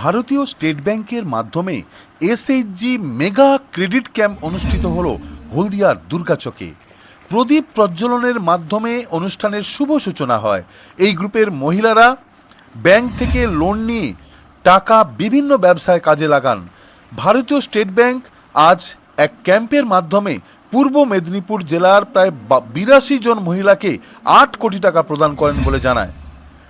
ভারতীয় স্টেট ব্যাংকের মাধ্যমে এসএইচজি মেগা ক্রেডিট ক্যাম্প অনুষ্ঠিত হল হলদিয়ার দুর্গাচকে প্রদীপ প্রজ্বলনের মাধ্যমে অনুষ্ঠানের শুভ সূচনা হয়। এই গ্রুপের মহিলারা ব্যাংক থেকে লোন নিয়ে টাকা বিভিন্ন ব্যবসায় কাজে লাগান। ভারতীয় স্টেট ব্যাংক আজ এক ক্যাম্পের মাধ্যমে পূর্ব মেদিনীপুর জেলার প্রায় বিরাশি জন মহিলাকে আট কোটি টাকা প্রদান করেন বলে জানায়।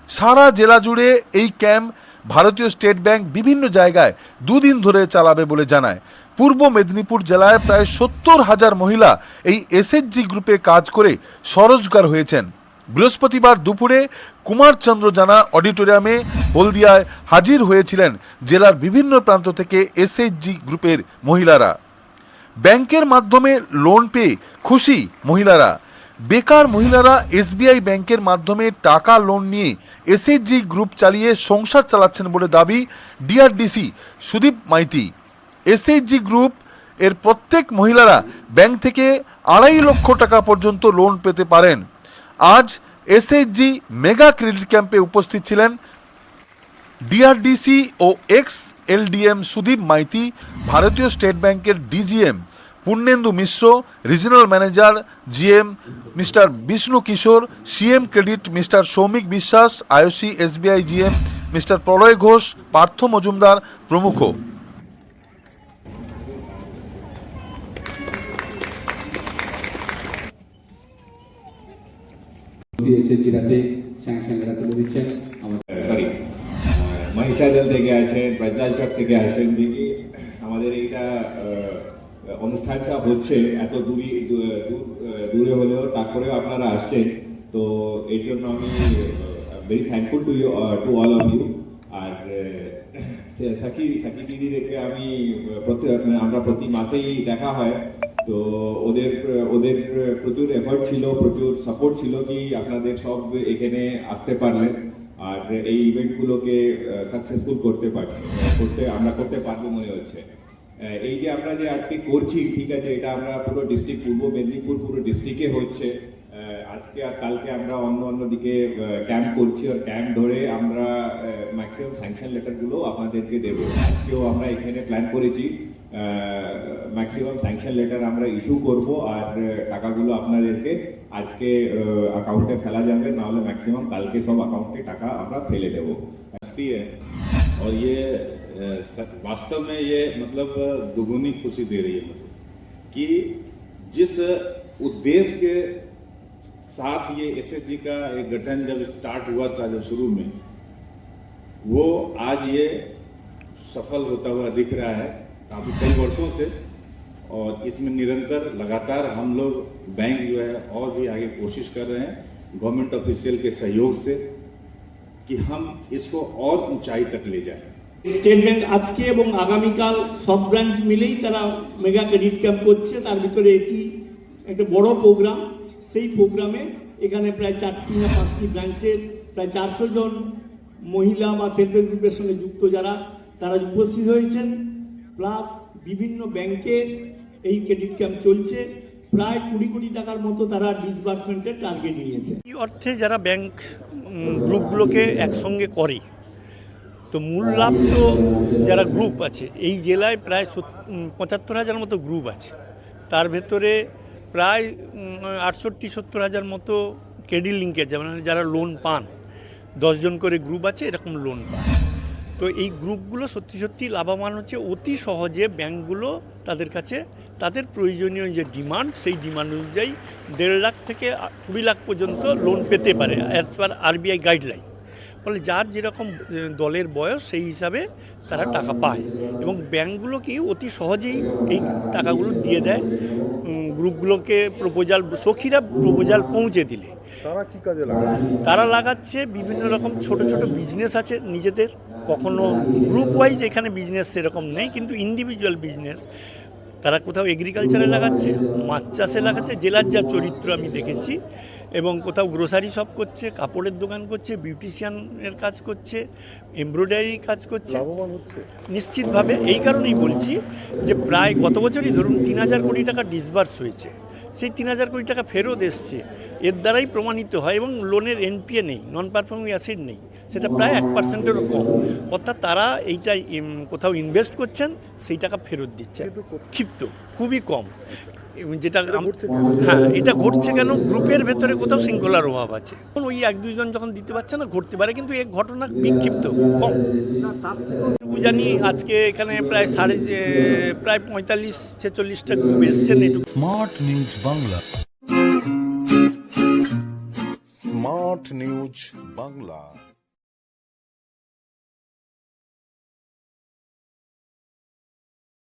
সারা জেলা জুড়ে এই ক্যাম্প ভারতীয় স্টেট ব্যাংক বিভিন্ন জায়গায় দুদিন ধরে চালাবে বলে জানায়। পূর্ব মেদিনীপুর জেলায় প্রায় সত্তর হাজার মহিলা এই এসএইচজি গ্রুপে কাজ করে স্বরোজগার হয়েছেন। বৃহস্পতিবার দুপুরে কুমারচন্দ্র জানা অডিটোরিয়ামে হলদিয়ায় হাজির হয়েছিলেন জেলার বিভিন্ন প্রান্ত থেকে এসএইচজি গ্রুপের মহিলারা। ব্যাংকের মাধ্যমে লোন পেয়ে খুশি মহিলারা। বেকার মহিলারা এসবিআই ব্যাংকের মাধ্যমে টাকা লোন নিয়ে এসএইচজি গ্রুপ চালিয়ে সংসার চালাচ্ছেন বলে দাবি DRDC Sudip Maity. SHG group এর প্রত্যেক মহিলারা ব্যাংক থেকে আড়াই লক্ষ টাকা পর্যন্ত লোন পেতে পারেন। আজ এসএইচজি মেগা ক্রেডিট ক্যাম্পে উপস্থিত ছিলেন ডিআরডিসি ও এক্স এলডিএম সুদীপ মাইতি, ভারতীয় স্টেট ব্যাংকের DGM Purnendu Mishra regional manager GM mister Bishnu Kishore CM credit mister Soumik Biswas IOC SBI GM mister Pralay Ghosh Partha Majumdar প্রমুখ মহিষাদল থেকে আসেন প্রজ্ঞাচক থেকে আসেন আমাদের এইটা অনুষ্ঠানটা হচ্ছে এত দূরি দূর হলেও তারপরেও আপনারা আসছেন। তো এর জন্য আমি very thankful to you to all of you R Psaki সাকি দিদিদেরকে আমি আহ, প্রতি মানে আমরা প্রতি মাসেই দেখা হয়। তো ওদের ওদের প্রচুর এফর্ট ছিল প্রচুর সাপোর্ট ছিল কি আপনাদের সব এখানে আসতে পারলেন আর এই ইভেন্টগুলোকে সাকসেসফুল করতে পারছি করতে আমরা করতে পারব মনে হচ্ছে। এই যে আমরা যে আজকে করছি, ঠিক আছে, এটা আমরা পুরো ডিস্ট্রিক্ট পূর্ব মেদিনীপুর পুরো ডিস্ট্রিক্টে হচ্ছে। আজকে আর কালকে আমরা অন্য অন্য দিকে ক্যাম্প করছি। আর ক্যাম্প ধরে আমরা ম্যাক্সিমাম স্যাংশন লেটারগুলো আপনাদেরকে দেবো। আজকেও আমরা এখানে প্ল্যান করেছি ম্যাক্সিমাম স্যাংশন লেটার আমরা ইস্যু করব। আর টাকাগুলো আপনাদেরকে আজকে অ্যাকাউন্টে ফেলা যাবে। নাহলে ম্যাক্সিমাম কালকে সব অ্যাকাউন্টে টাকা আমরা ফেলে দেবো। দিয়ে और ये वास्तव में ये मतलब दुगुनी खुशी दे रही है मुझे कि जिस उद्देश्य के साथ ये एसएसजी का एक गठन जब स्टार्ट हुआ था जब शुरू में, वो आज ये सफल होता हुआ दिख रहा है काफ़ी कई वर्षों से और इसमें निरंतर लगातार हम लोग बैंक जो है और भी आगे कोशिश कर रहे हैं गवर्नमेंट ऑफिशियल के सहयोग से कि हम इसको और ऊंचाई तक ले जाएं স্টেট ব্যাংক আজকে এবং আগামীকাল সব ব্রাঞ্চ মিলেই তারা মেগা ক্রেডিট ক্যাম্প করছে তার ভিতরে এটি একটা বড় প্রোগ্রাম সেই প্রোগ্রামে এখানে প্রায় চারটি না পাঁচটি ব্রাঞ্চের প্রায় চারশো জন মহিলা বা সেলফ হেল্প গ্রুপের সঙ্গে যুক্ত যারা তারা উপস্থিত হয়েছেন প্লাস বিভিন্ন ব্যাংকের এই ক্রেডিট ক্যাম্প চলছে প্রায় কুড়ি কোটি টাকার মতো তারা ডিসবার্সমেন্টের টার্গেট নিয়েছে। এই অর্থে যারা ব্যাংক গ্রুপগুলোকে একসঙ্গে করে, তো মূল লাভ তো যারা গ্রুপ আছে, এই জেলায় প্রায় পঁচাত্তর হাজার মতো গ্রুপ আছে। তার ভেতরে প্রায় আটষট্টি, সত্তর হাজার মতো ক্রেডিট লিঙ্কেজ মানে যারা লোন পান দশজন করে গ্রুপ আছে, এরকম লোন পান তো এই গ্রুপগুলো সত্যি সত্যি লাভবান হচ্ছে, অতি সহজে ব্যাংকগুলো তাদের কাছে তাদের প্রয়োজনীয় যে ডিমান্ড সেই ডিমান্ড অনুযায়ী দেড় লাখ থেকে কুড়ি লাখ পর্যন্ত লোন পেতে পারে অ্যাজ পার আরবিআই গাইডলাইন ফলে যার যেরকম দলের বয়স সেই হিসাবে তারা টাকা পায় এবং ব্যাংকগুলোকেই অতি সহজেই এই টাকাগুলো দিয়ে দেয়। গ্রুপগুলোকে প্রপোজাল সখীরা প্রপোজাল পৌঁছে দিলে। তারা কী কাজে তারা লাগাচ্ছে বিভিন্ন রকম ছোট ছোট বিজনেস আছে নিজেদের। কখনো গ্রুপ ওয়াইজ এখানে বিজনেস সেরকম নেই কিন্তু ইন্ডিভিজুয়াল বিজনেস তারা কোথাও এগ্রিকালচারে লাগাচ্ছে মাছ চাষে লাগাচ্ছে জেলার যা চরিত্র আমি দেখেছি এবং কোথাও গ্রোসারি শপ করছে কাপড়ের দোকান করছে বিউটিশিয়ানের কাজ করছে এমব্রয়ডারি কাজ করছে। নিশ্চিতভাবে এই কারণেই বলছি যে প্রায় গত বছরই ধরুন তিন হাজার কোটি টাকা ডিসবার্স হয়েছে। সেই তিন হাজার কোটি টাকা ফেরত এসছে। এর দ্বারাই প্রমাণিত হয় এবং লোনের এনপিএ নেই নন পারফর্মিং অ্যাসিড নেই। সেটা প্রায় এক পার্সেন্টেরও কম। অর্থাৎ তারা এইটা কোথাও ইনভেস্ট করছেন সেই টাকা ফেরত দিচ্ছে ক্ষিপ্ত খুবই কম। যেটা হ্যাঁ এটা ঘটছে কেন? গ্রুপের ভেতরে কোথাও শৃঙ্খলার অভাব আছে। এখন ওই এক দুইজন যখন দিতে পারছে না ঘটতে পারে কিন্তু এই ঘটনা বিক্ষিপ্ত কম। জানি আজকে এখানে প্রায় সাড়ে যে- প্রায় পঁয়তাল্লিশ ছেচল্লিশটা গ্রুপ এসছেন এটুকু। Smart news Bangla smart news Bangla